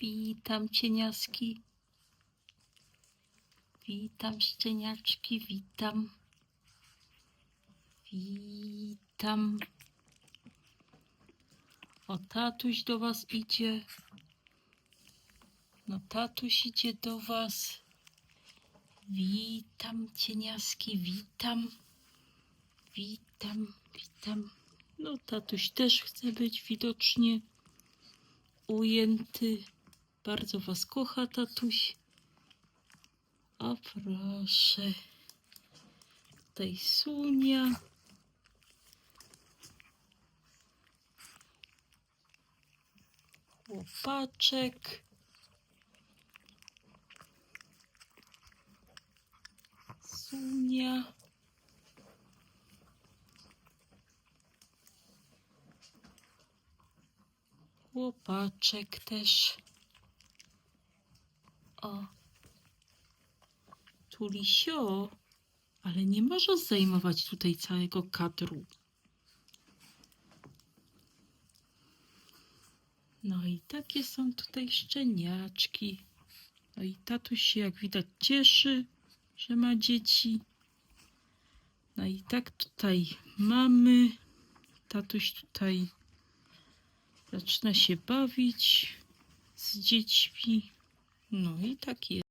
Witam cieniaski. Witam szczeniaczki, witam. Witam. O, tatuś do was idzie. No, tatuś idzie do was. Witam cieniaski, witam. Witam, witam. No, tatuś też chce być widocznie ujęty. Bardzo was kocha, tatuś. O proszę. Tutaj Sunia. Łopaczek. Sunia. Łopaczek też. O. Tulisio. Ale nie możesz zajmować tutaj całego kadru. No i takie są tutaj szczeniaczki. No i tatuś się jak widać cieszy, że ma dzieci. No i tak tutaj mamy. Tatuś tutaj zaczyna się bawić z dziećmi. No i tak jest.